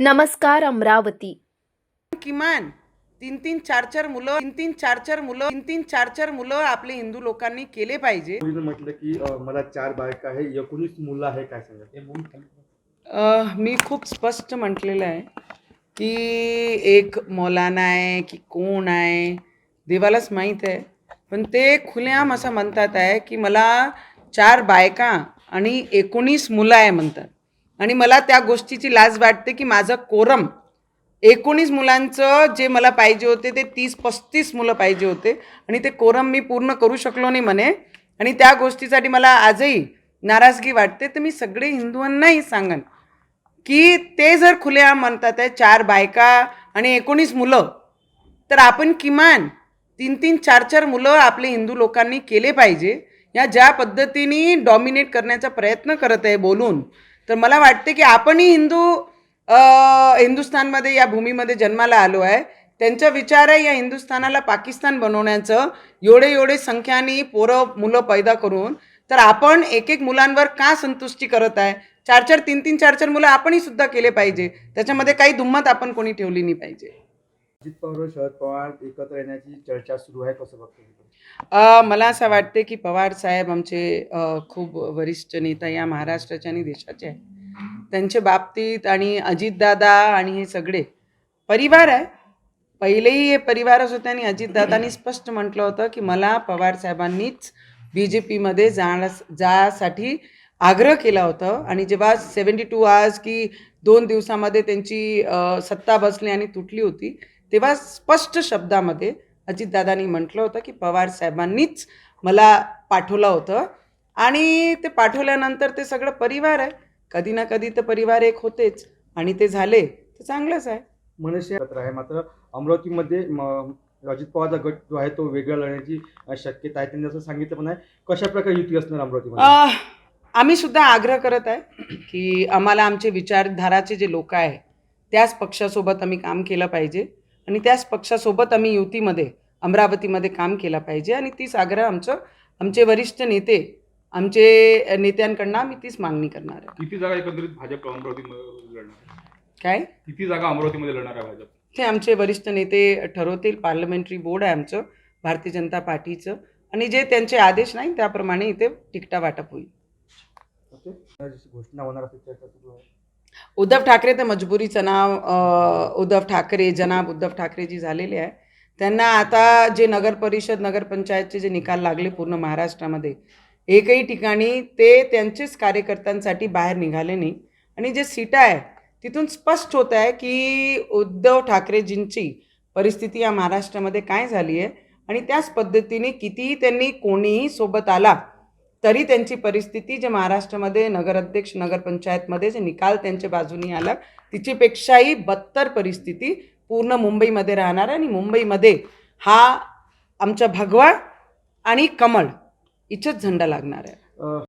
नमस्कार अमरावती. किमान तीन तीन चार चार मुलं तीन तीन चार चार मुलं तीन तीन चार चार मुलं आपले हिंदू लोकांनी केले पाहिजे. मुलीनं म्हटलं की अ, मला चार बायका आहे एकोणीस मुलं आहे काय सांगा? मी खूप स्पष्ट म्हटलेलं आहे की एक मौलाना आहे की कोण आहे देवालाच माहीत आहे. पण ते खुलेआम असं म्हणतात आहे की मला चार बायका आणि एकोणीस मुलं आहे म्हणतात. आणि मला त्या गोष्टीची लाज वाटते की माझं कोरम एकोणीस मुलांचं जे मला पाहिजे होते ते तीस पस्तीस मुलं पाहिजे होते. आणि ते कोरम मी पूर्ण करू शकलो नाही म्हणे. आणि त्या गोष्टीसाठी मला आजही नाराजगी वाटते. तर मी सगळे हिंदूंनाही सांगन की ते जर खुल्या म्हणतात आहे चार बायका आणि एकोणीस मुलं तर आपण किमान तीन तीन चार चार मुलं आपले हिंदू लोकांनी केले पाहिजे. या ज्या पद्धतीने डॉमिनेट करण्याचा प्रयत्न करत आहे बोलून. तर मला वाटते की आपणही हिंदू हिंदुस्थानमध्ये या भूमीमध्ये जन्माला आलो आहे. त्यांचा विचार आहे या हिंदुस्थानाला पाकिस्तान बनवण्याचं एवढे एवढे संख्याने पोरं मुलं पैदा करून तर आपण एक एक मुलांवर का संतुष्टी करत आहे? चार चार तीन तीन चार चार मुलं आपणही सुद्धा केले पाहिजे. त्याच्यामध्ये काही दुम्मत आपण कोणी ठेवली नाही पाहिजे. अजित पवार शरद पवार एकत्र येण्याची चर्चा सुरू आहे कसं बघतो मला असं वाटते की पवार साहेब आमचे खूप वरिष्ठ नेता या महाराष्ट्राचे आणि देशाचे आहे त्यांच्या बाबतीत आणि अजितदादा आणि हे सगळे परिवार आहे. पहिलेही हे परिवारच होते आणि अजितदादांनी स्पष्ट म्हटलं होतं की मला पवार साहेबांनीच बी जे पीमध्ये जाण्यास जासाठी आग्रह केला होता आणि जेव्हा सेवन्टी टू आवर्स की दोन दिवसामध्ये त्यांची सत्ता बसली आणि तुटली होती तेव्हा स्पष्ट शब्दामध्ये अजितदादांनी म्हटलं होतं की पवार साहेबांनीच मला पाठवलं होतं. आणि ते पाठवल्यानंतर ते सगळं परिवार आहे. कधी ना कधी तर परिवार एक होतेच. आणि ते झाले. तर चांगलंच आहे. मनसे एकत्र आहे. मात्र अमरावतीमध्ये अजित पवारचा गट जो आहे तो वेगळा लढण्याची शक्यता आहे त्यांनी असं सांगितलं पण आहे. कशा प्रकारे युती असणार अमरावतीमध्ये? आम्ही सुद्धा आग्रह करत आहे की आम्हाला आमचे विचारधाराचे जे लोक आहे त्याच पक्षासोबत आम्ही काम केलं पाहिजे. आणि त्याच पक्षासोबत आम्ही युतीमध्ये अमरावतीमध्ये काम केलं पाहिजे आणि तीच आग्रह आमचं आमचे वरिष्ठ नेते आमचे नेत्यांकडनं आम्ही तीच मागणी करणार आहे. किती जागा एकंदरीत भाजप अमरावतीमध्ये लढणार आहे? काय? किती जागा अमरावतीमध्ये लढणार आहे भाजप? ते आमचे वरिष्ठ नेते ठरवतील पार्लमेंटरी बोर्ड आहे आमचं भारतीय जनता पार्टीचं आणि जे त्यांचे आदेश नाही त्याप्रमाणे इथे तिकटा वाटप होईल. घोषणा होणार असेल चर्चा सुरू आहे. उद्धव ठाकरे तर मजबुरीचं नाव उद्धव ठाकरे जनाब उद्धव ठाकरे जी झालेले आहे. त्यांना आता जे नगर परिषद नगरपंचायतचे जे निकाल लागले पूर्ण महाराष्ट्रामध्ये एकही ठिकाणी ते त्यांचेच कार्यकर्त्यांसाठी बाहेर निघाले नाही. आणि जे सीटा आहे तिथून स्पष्ट होत आहे की उद्धव ठाकरेजींची परिस्थिती या महाराष्ट्रामध्ये काय झाली आहे आणि त्याच पद्धतीने कितीही त्यांनी कोणीही सोबत आला तरी त्यांची परिस्थिती जे महाराष्ट्रामध्ये नगराध्यक्ष नगरपंचायतमध्ये जे निकाल त्यांच्या बाजूनी आला तिचीपेक्षाही बत्तर परिस्थिती पूर्ण मुंबईमध्ये राहणार आहे आणि मुंबईमध्ये हा आमचा भगवा आणि कमळ इथंच झेंडा लागणार आहे.